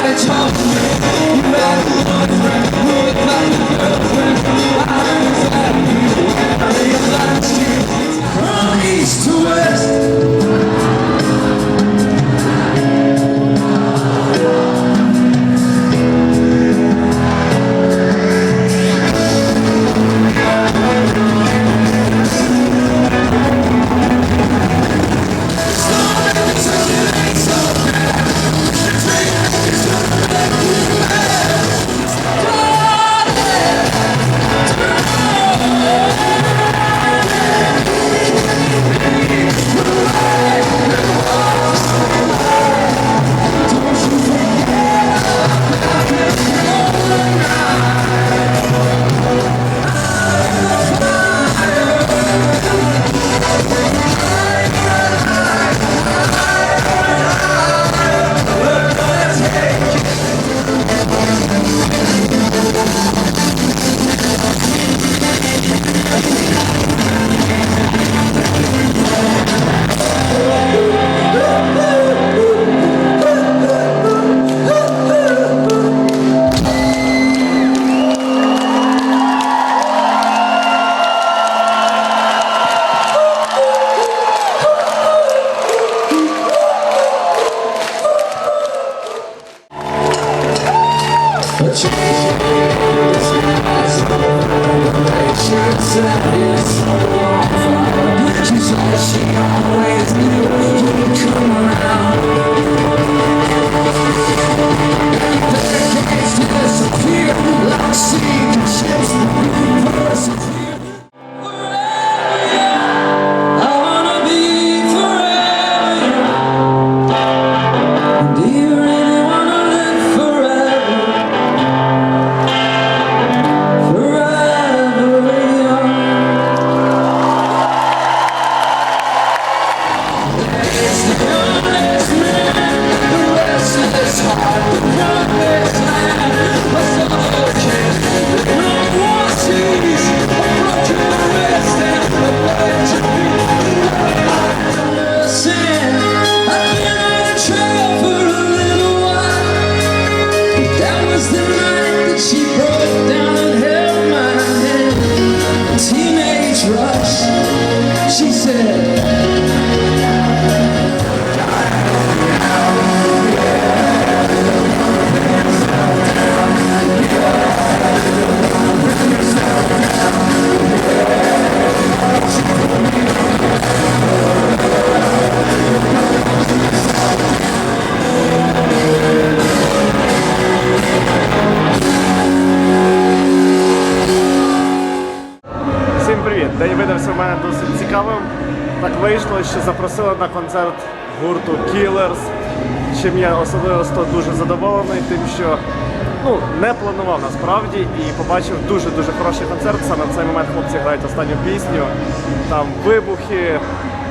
나를 처음 She's all she Вийшло, що запросили на концерт гурту Killers, чим я особисто дуже задоволений, тим, що ну, не планував насправді і побачив дуже-дуже хороший концерт. Саме в цей момент хлопці грають останню пісню. Там вибухи,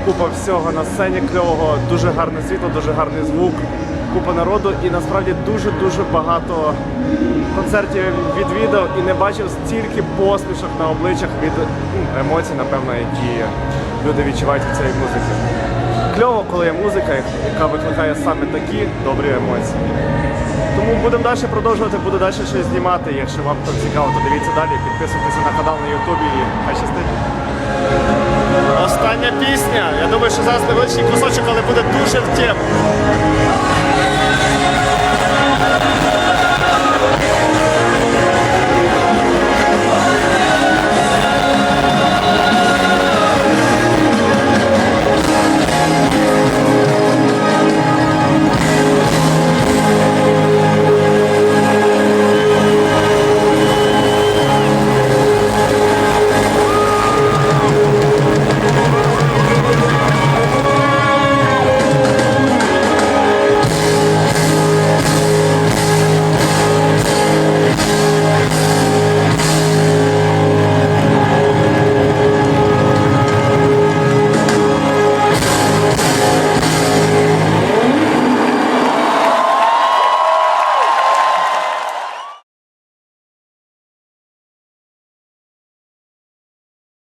купа всього на сцені кльового, дуже гарне світло, дуже гарний звук, купа народу і насправді дуже-дуже багато концертів відвідав і не бачив стільки посмішок на обличчях від ну, емоцій, напевно, які люди відчувають від цієї музики. Кльово, коли є музика, яка викликає саме такі добрі емоції. Тому будемо далі продовжувати, буду далі щось знімати. Якщо вам то цікаво, то дивіться далі, підписуйтесь на канал на Ютубі і хай щастить. Остання пісня. Я думаю, що зараз невеличкий кусочок, але буде дуже в тему.